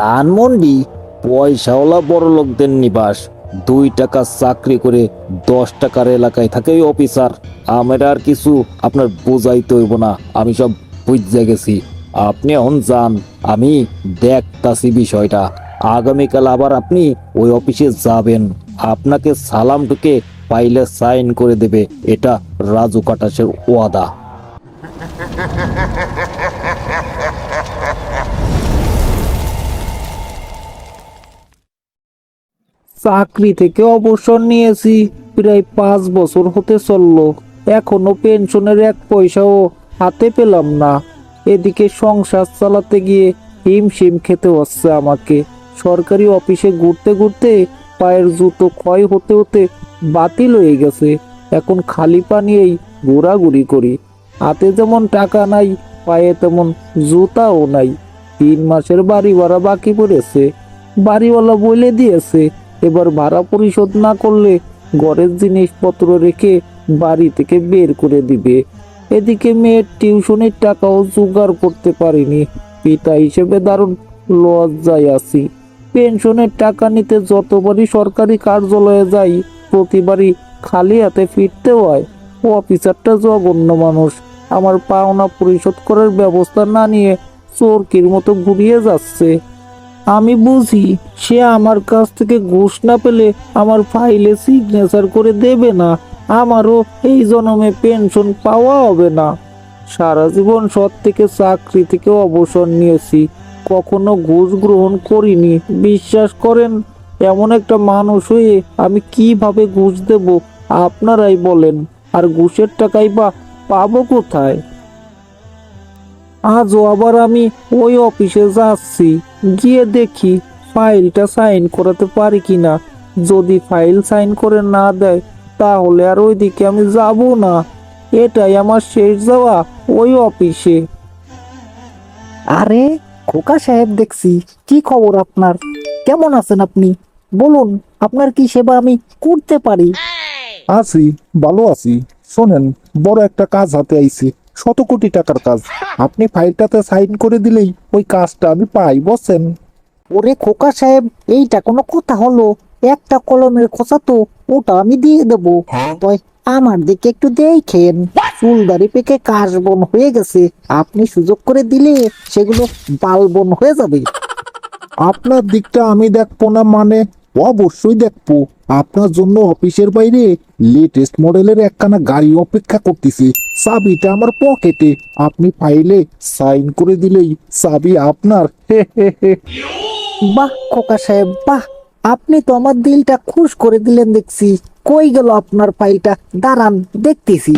ধানমন্ডি পয়সাওয়ালা বড় লোকদের নিবাস। দুই টাকা চাকরি করে দশ টাকার এলাকায় থাকে ওই অফিসার। আমার আর কিছু আপনার বোঝাইতে হইব না, আমি সব বুঝতে গেছি। আপনি এখন যান, আমি দেখতাছি বিষয়টা। আগামীকাল আবার আপনি ওই অফিসে যাবেন। আপনাকে সালাম ঢুকে পাইলে সাইন করে দেবে, এটা রাজু কাটাসের ওয়াদা। চাকরি থেকে অবসর নিয়েছি। প্রায় পাঁচ বছর হতে চলল। এখনও পেনশনের এক পয়সাও হাতে পেলাম না। এদিকে সংসার চালাতে গিয়ে হিমশিম খেতে হচ্ছে আমাকে। সরকারি অফিসে ঘুরতে ঘুরতে পায়ের জুতো ক্ষয় হতে হতে বাতিল হয়ে গেছে। এখন খালি পা নিয়েই ঘোরাঘুরি করি। হাতে যেমন টাকা নাই, পায়ে তেমন জুতাও নাই। তিন মাসের বাড়ি ভাড়া বাকি পড়েছে। বাড়িওয়ালা বলে দিয়েছে এবার ভাড়া পরিশোধ না করলে ঘরের জিনিসপত্র রেখে বাড়ি থেকে বের করে দিবে। এদিকে মেয়ের টিউশনের টাকাও জোগাড় করতে পারিনি। পিতা হিসেবে দারুণ লজ্জায় আছি। পেনশনের টাকা নিতে যতবারই সরকারি কার্যালয়ে যাই, প্রতিবারই খালি হাতে ফিরতে হয়। অফিসারটা জঘন্য মানুষ। আমার পাওনা পরিশোধ করার ব্যবস্থা না নিয়ে চোরকির মতো ঘুরিয়ে যাচ্ছে। আমি বুঝি সে আমার কাছ থেকে ঘুষ না পেলে আমার ফাইলে সিগনেচার করে দেবে না। আমারও এই জন্মে পেনশন পাওয়া হবে না। সারা জীবন সৎ থেকে চাকরি থেকে অবসর নিয়েছি। কখনো ঘুষ গ্রহণ করিনি। বিশ্বাস করেন, এমন একটা মানুষ হয়ে আমি কীভাবে ঘুষ দেব? আপনারাই বলেন, আর ঘুষের টাকাই বা পাবো কোথায়? আজও আবার আমি ওই অফিসে যাচ্ছি। গিয়ে দেখি ফাইলটা সাইন করাতে পারি কিনা। যদি ফাইল সাইন করে না দেয় তাহলে আর ওইদিকে আমি যাব না। এটাই আমার শেষ যাওয়া ওই অফিসে। আরে খোকা সাহেব দেখছি কি খবর আপনার? কেমন আছেন আপনি? বলুন আপনার কি সেবা আমি করতে পারি? আছি ভালো আছি। শোনেন বড় একটা কাজ হাতে আইছে। শত কোটি টাকার কাজ। আপনি ফাইলটাতে সাইন করে দিলেই ওই কাজটা আমি পাই বসেন ওরে খোকা সাহেব এইটা কোনো কথা হলো? একটা কলমের খোসা তো ওটা আমি দিয়ে দেবো। তয় আমার দিকে একটু দেখেন। চুলদারি পেকে কাশবন হয়ে গেছে। আপনি সুযোগ করে দিলে সেগুলো বালবন হয়ে যাবে। আপনার দিকটা আমি দেখব না মানে অবশ্যই দেখব। আপনার জন্য অফিসের বাইরে লেটেস্ট মডেলের একখানা গাড়ি অপেক্ষা করতেছি। চাবিটা আমার পকেটে আপনি ফাইলে সাইন করে দিলেই চাবি আপনার। বাহ, খোকা সাহেব, বাহ। আপনি তো আমার দিলটা খুশ করে দিলেন দেখছি। কই গেল আপনার ফাইলটা দাঁড়ান, দেখতেছি।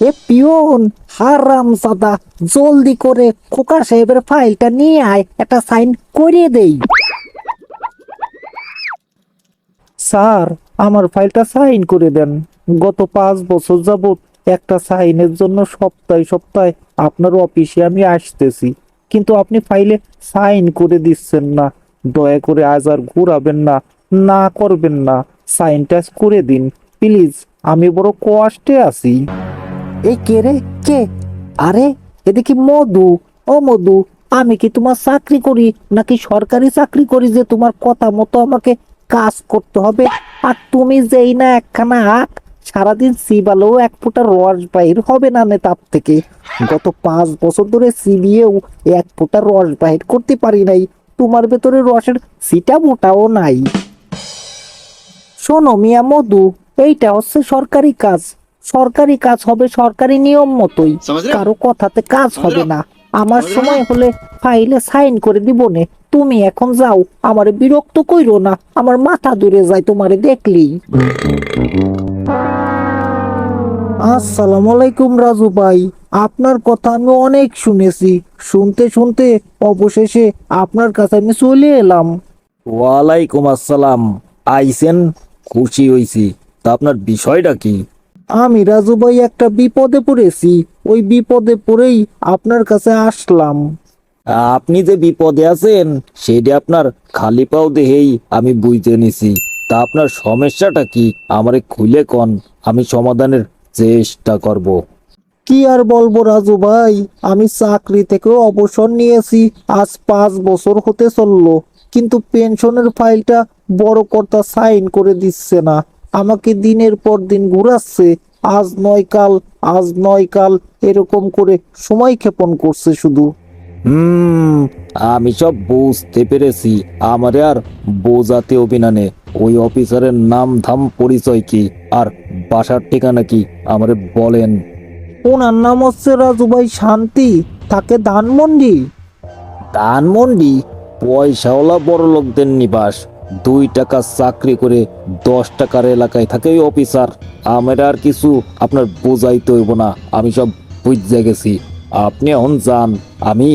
এ পিওন, হারাম সাদা জলদি করে খোকা সাহেবের ফাইলটা নিয়ে আয়, একটা সাইন করে দেই। স্যার, আমার ফাইলটা সাইন করে দেন। গত পাঁচ বছর যাবত একটা সাইনের জন্য সপ্তাহে সপ্তাহে আপনার অফিসে আমি আসতেছি, কিন্তু আপনি ফাইলে সাইন করে দিচ্ছেন না। দয়া করে আজ আর ঘুরাবেন না না করবেন না। সাইনটা করে দিন, প্লিজ। আমি বড় কষ্টে আছি। এই কে রে? কে? আরে, এদিকে মধু। ও মধু, আমি কি তোমার চাকরি করি, নাকি সরকারি চাকরি করি যে তোমার কথা মতো আমাকে কাজ করতে হবে। আর তুমি যেই না একখানা আখ সারাদিন সিবালেও এক ফোঁটা রস বাহির হবে না নে তার থেকে। গত পাঁচ বছর ধরে সিবিয়েও এক ফোঁটা রস বাহির করতে পারি নাই। তোমার ভেতরে রসের সিটা মোটাও নাই। শোনো মিয়া মধু এইটা হচ্ছে সরকারি কাজ। সরকারি কাজ হবে সরকারি নিয়ম মতোই। কারও কথাতে কাজ হবে না। আমার সময় হলে ফাইলে সাইন করে দিব নে। তুমি এখন যাও আমার বিরক্ত কইরো না। আমার মাথা দূরে যায় তোমারে দেখলি আসসালামু আলাইকুম রাজু ভাই আপনার কথা আমি অনেক শুনেছি। শুনতে শুনতে অবশেষে আপনার কাছে আমি চলে এলাম। ওয়ালাইকুম আসসালাম। আইসেন খুশি হইছি। তা আপনার বিষয়টা কি? আমি রাজু ভাই একটা বিপদে পড়েছি। ওই বিপদে পড়েই আপনার কাছে আসলাম। আপনি যে বিপদে আছেন সেটা আপনার খালি পাও দেহেই আমি বুঝতে নিছি। তা আপনার সমস্যাটা কি? আমারে খুলে কন আমি সমাধানের চেষ্টা করব। কি আর বলব রাজু ভাই আমি চাকরি থেকেও অবসর নিয়েছি আজ পাঁচ বছর হতে চলল কিন্তু পেনশনের ফাইলটা বড় কর্তা সাইন করে দিচ্ছে না। আমাকে দিনের পর দিন ঘুরাচ্ছে আজ নয় কাল আজ নয় কাল এরকম করে সময় ক্ষেপণ করছে শুধু। হুম আমি সব বুঝতে পেরেছি। আমারে আর বোঝাতে অভিনানে ওই অফিসারের নাম ধাম পরিচয় কি আর বাসার ঠিকানা কি আমারে বলেন। ওনার নাম হচ্ছে রাজু ভাই শান্তি তাকে ধানমন্ডি। ধানমন্ডি? পয়সাওয়ালা বড় লোকদের নিবাস। দুই টাকা চাকরি করে দশ টাকার এলাকায় থাকে ওই অফিসার। আমার আর কিছু আপনার বোঝাইতে হইব না আমি সব বুঝতে গেছি। আপনি এখন যান আমি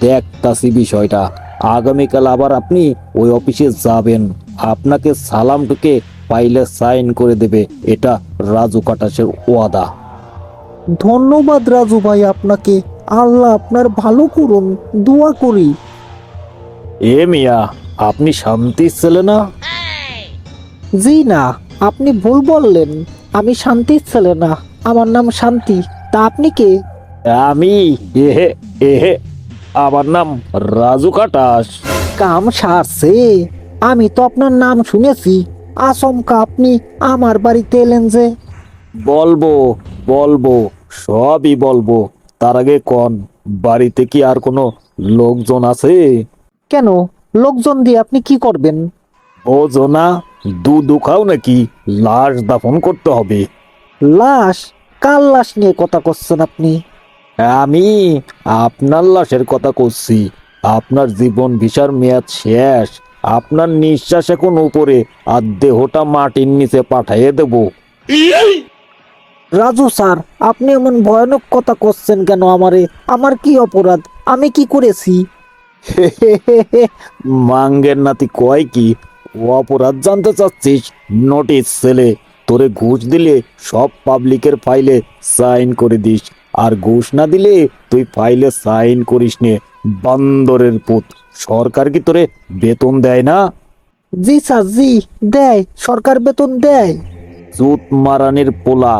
দেখতাছি বিষয়টা। আগামীকাল আবার আপনি ওই অফিসে যাবেন। আপনাকে সালাম ঢুকে পাইলে সাইন করে দেবে এটা রাজু কাটাসের ওয়াদা। ধন্যবাদ রাজু ভাই আপনাকে আল্লাহ আপনার ভালো করুন দোয়া করি। এ মিয়া আপনি শান্তি ছেলে না? জি না আপনি ভুল বললেন। আমি শান্তির ছেলে না আমার নাম শান্তি। তা আপনি কে? আমি এহে এহে আমার নাম রাজু কাটাস। কাম সারছে। আমি তো আপনার নাম শুনেছি। আচমকা আপনি আমার বাড়িতে এলেন যে। বলব বলব সবই বলব। তার আগে কন বাড়িতে কি আর কোনো লোকজন আছে? কেন? লোকজন দিয়ে আপনি কি করবেন? ও জোনা দুধ খাও নাকি লাশ দাফন করতে হবে। লাশ? কার লাশ নিয়ে কথা করছেন আপনি? আমি আপনার লাশের কথা করছি। আপনার জীবন ভিসার মেয়াদ শেষ। আপনার নিঃশ্বাস এখন উপরে আর দেহটা মাটির নিচে পাঠাইয়ে দেবো। রাজু স্যার আপনি এমন ভয়ানক কথা করছেন কেন আমারে? আমার কি অপরাধ? আমি কি করেছি? মাঙ্গের নাতি কয় কি? ও অপরাধ জানতে চাচ্ছিস? নোটিশ ছেলে। তোরে ঘুষ দিলে সব পাবলিকের ফাইলে সাইন করে দিস। আর ঘুষ না দিলে তুই ফাইলে সাইন করিস নে বান্দরের পুত। সরকার কি তোরে বেতন দেয় না? জি স্যার জি দেয়। সরকার বেতন দেয়। চুত মারানির পোলা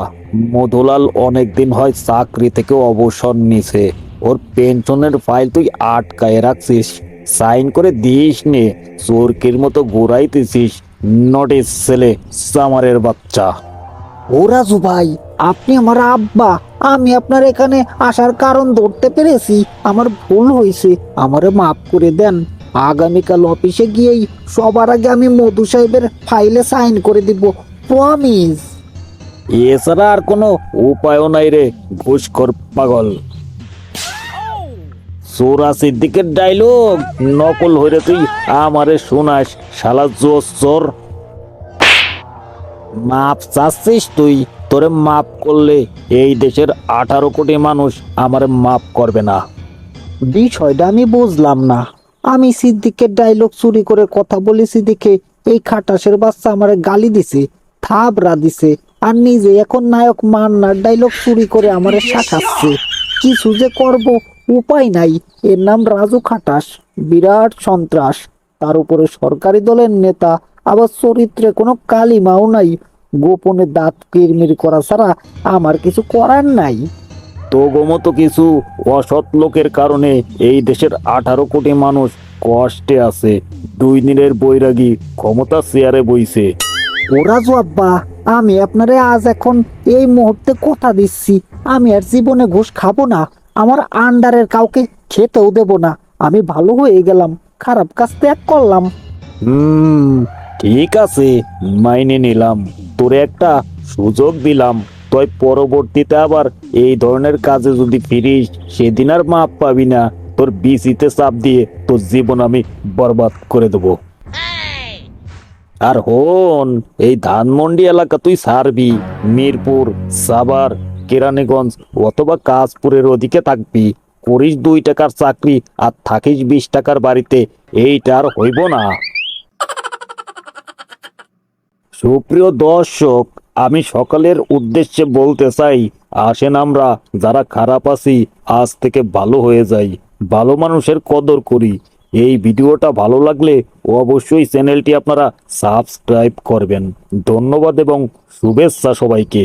মধুলাল অনেকদিন হয় চাকরি থেকে অবসর নিছে। ওর পেনশনের ফাইল তুই আটকায় রাখছিস। সাইন করে দিস নে। চোরকির মতো ঘুরাইতেছিস নোটিস ছেলে সামারের বাচ্চা। ও রাজু ভাই আপনি আমার আব্বা। আমি আপনার এখানে আসার কারণ ধরতে পেরেছি। আমার ভুল হয়েছে। আমারে মাফ করে দেন। আগামীকাল অফিসে গিয়েই সবার আগে আমি মধু সাহেবের ফাইলে সাইন করে দিব। প্রমিস এছাড়া আর কোনো উপায়ও নাই রে ঘুষখোর পাগল। সোরা সিদ্দিকের ডায়লগ নকল হইরে তুই আমারে শোনাস, শালা জোস চোর মাপ চাচ্ছিস তুই? তোরে মাপ করলে এই দেশের আঠারো কোটি মানুষ আমারে মাপ করবে না। বিষয়টা আমি বুঝলাম না। আমি সিদ্দিকের ডায়লগ চুরি করে কথা বলেছি দেখে এই খাটাসের বাচ্চা আমারে গালি দিছে থাবরা দিছে, আর নিজে এখন নায়ক মান্নার ডায়লগ চুরি করে আমারে শাসাচ্ছে। কিছু যে করব উপায় নাই। এর নাম রাজু খাটাস। বিরাট সন্ত্রাস। তার উপরে সরকারি দলের নেতা আবার চরিত্রে কোনো কালিমাও নাই। গোপনে দাঁত কিরমির করা ছাড়া আমার কিছু করার নাই। তো মতো কিছু অসৎ লোকের কারণে এই দেশের আঠারো কোটি মানুষ কষ্টে আছে। দুই দিনের বৈরাগী ক্ষমতা চেয়ারে বইছে। ওরা আব্বা আমি আপনারে আজ এখন এই মুহূর্তে কথা দিচ্ছি। আমি আর জীবনে ঘুষ খাব না। আমার আন্ডারের কাউকে খেতেও দেব না। আমি ভালো হয়ে গেলাম, খারাপ কাজ ত্যাগ করলাম। হুম, ঠিক আছে, মাইনে নিলাম। তোরে একটা সুযোগ দিলাম। তুই পরবর্তীতে আবার এই ধরনের কাজে যদি ফিরিস, সেদিন আর মাপ পাবি না। তোর বিসিতে চাপ দিয়ে তোর জীবন আমি বরবাদ করে দেবো। আর হন, এই ধানমন্ডি এলাকা তুই সারবি। মিরপুর, সাভার কেরানীগঞ্জ অথবা কাশপুরের ওদিকে থাকবি। করিস দুই টাকার চাকরি আর থাকিস বিশ টাকার বাড়িতে। এইটা আর হইব না। সুপ্রিয় দর্শক, আমি সকালের উদ্দেশ্যে বলতে চাই, আসেন আমরা যারা খারাপ আছি, আজ থেকে ভালো হয়ে যাই, ভালো মানুষের কদর করি। এই ভিডিওটা ভালো লাগলে অবশ্যই চ্যানেলটি আপনারা সাবস্ক্রাইব করবেন। ধন্যবাদ এবং শুভেচ্ছা সবাইকে।